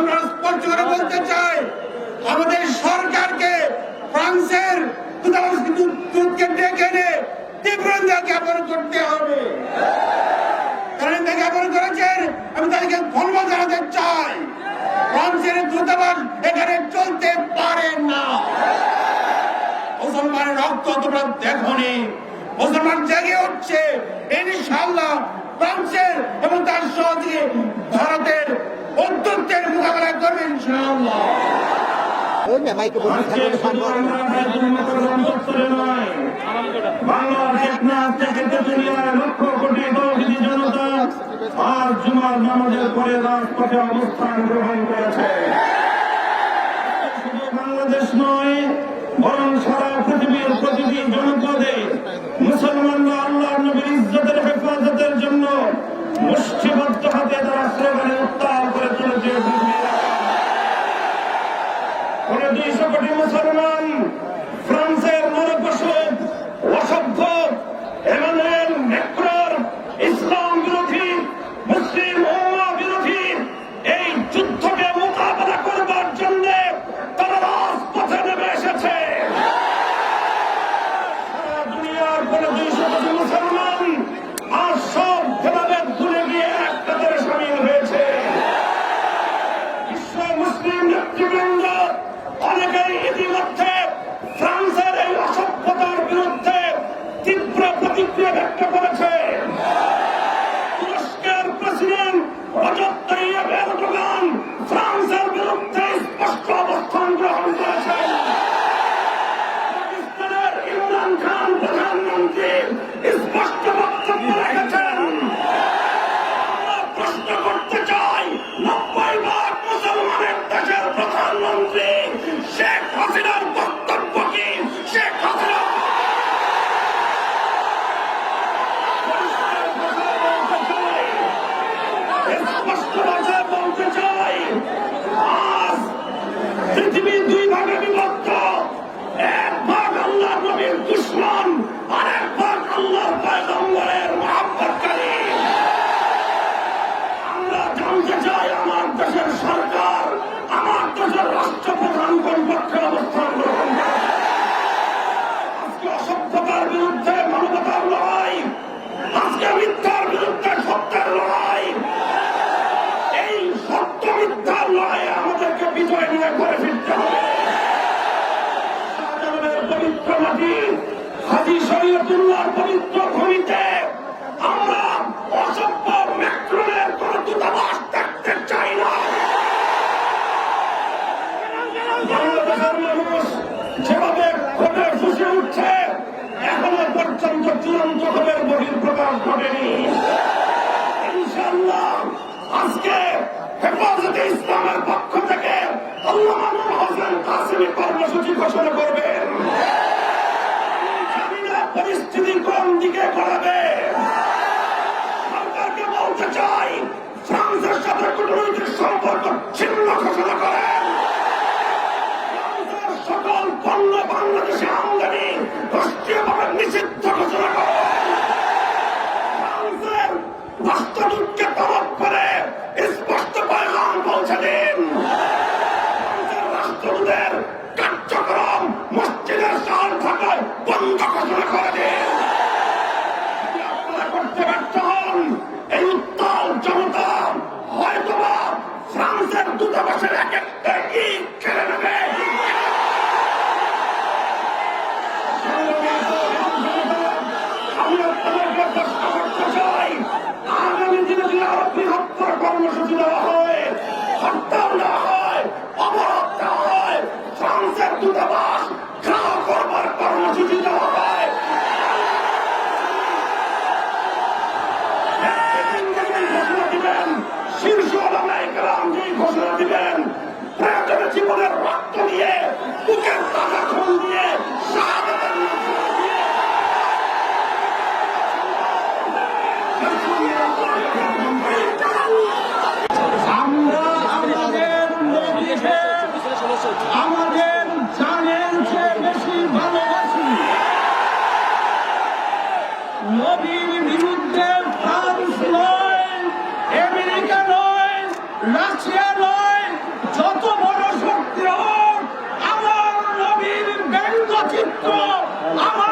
আমরা স্পষ্ট করে বলতে চাই, আমাদের সরকারকে ফ্রান্সের দূতকে ডেকে এনে তীব্র জ্ঞাপন করতে হবে। আমি তাদেরকে জানাতে চাই। ফ্রান্সের চলতে পারে না। মুসলমান জেগে উঠছে। ইনশাল্লাহ ফ্রান্সের এবং তার সহজে ভারতের অত্যন্তের মোকাবেলা করবেন কোটি পরে গ্রহণ করেছে। বাংলাদেশ নয় বরং সারা পৃথিবীর প্রতিটি দুইশো কোটি মুসলমান ফ্রান্সের আজকে হেফাজতে ইসলামের পক্ষ থেকে আল্লাহ হোসেন কাসিমি কর্মসূচি ঘোষণা করবে। পরিস্থিতি কোন দিকে করাবে সরকারকে বলতে চাই আমাদের দূতাবাসের এক একটা ইট খেলে নেবে। আমরা তোমাকে প্রশ্ন করতে চাই। আগামী দিনে যদি আরও বৃহত্তর কর্মসূচি দেওয়া চিত্র আমরা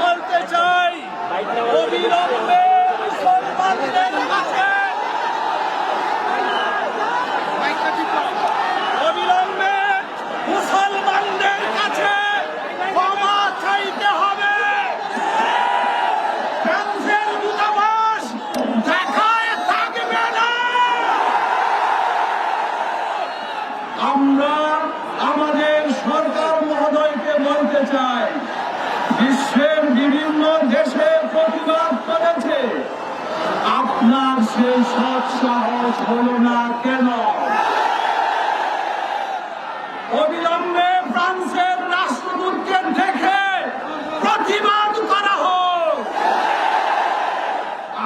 বলতে চাই। অবিলম্বে মুসলমানদের কাছে আমরা আমাদের সরকার মহোদয়কে বলতে চাই, বিশ্বের বিভিন্ন দেশে প্রতিবাদ করেছে। আপনার সেই সৎ সাহস হলো না কেন? অবিলম্বে ফ্রান্সের রাষ্ট্রদূতকে দেখে প্রতিবাদ করা হোক।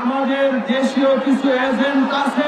আমাদের দেশীয় কিছু এজেন্ট আছে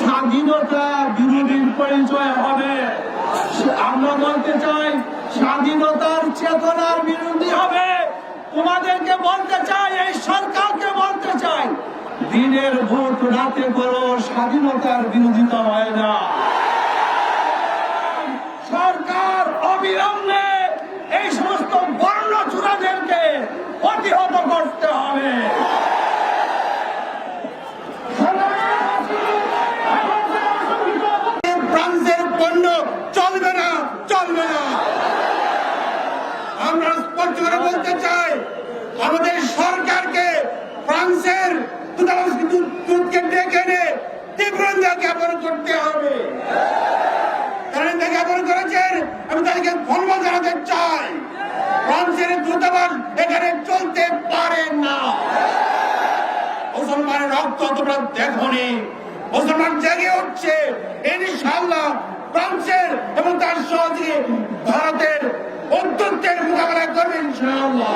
স্বাধীনতা বিরোধীর পরিচয় হবে। আমরা বলতে চাই, স্বাধীনতার চেতনার বিরোধী হবে। তোমাদেরকে বলতে চাই, এই সরকারকে বলতে চাই, দিনের ভোট রাতে করো স্বাধীনতার বিরোধিতা হয় না। সরকার অবিলম্বে এই সমস্ত বর্ণ চূড়াদেরকে প্রতিহত করতে হবে ফ্রান্সের পণ্য চলবে না চলবে না আমরা স্পষ্ট করে বলতে চাই আমাদের সরকারকে ফ্রান্সের দূতাবাস দূতকে ডেকে এনে তীব্র নিন্দা জ্ঞাপন করতে হবে তারা নিন্দা জ্ঞাপন করেছেন আমি তাদেরকে ধন্যবাদ জানাতে চাই ফ্রান্সের দূতাবাস এখানে চলতে পারে না মুসলমানের রক্ত তোমরা দেখনি মুসলমান জেগে উঠছে। ইনশাল্লাহ ফ্রান্সের এবং তার সহযোগী ভারতের অত্যন্তের মোকাবেলা করবে ইনশাআল্লাহ।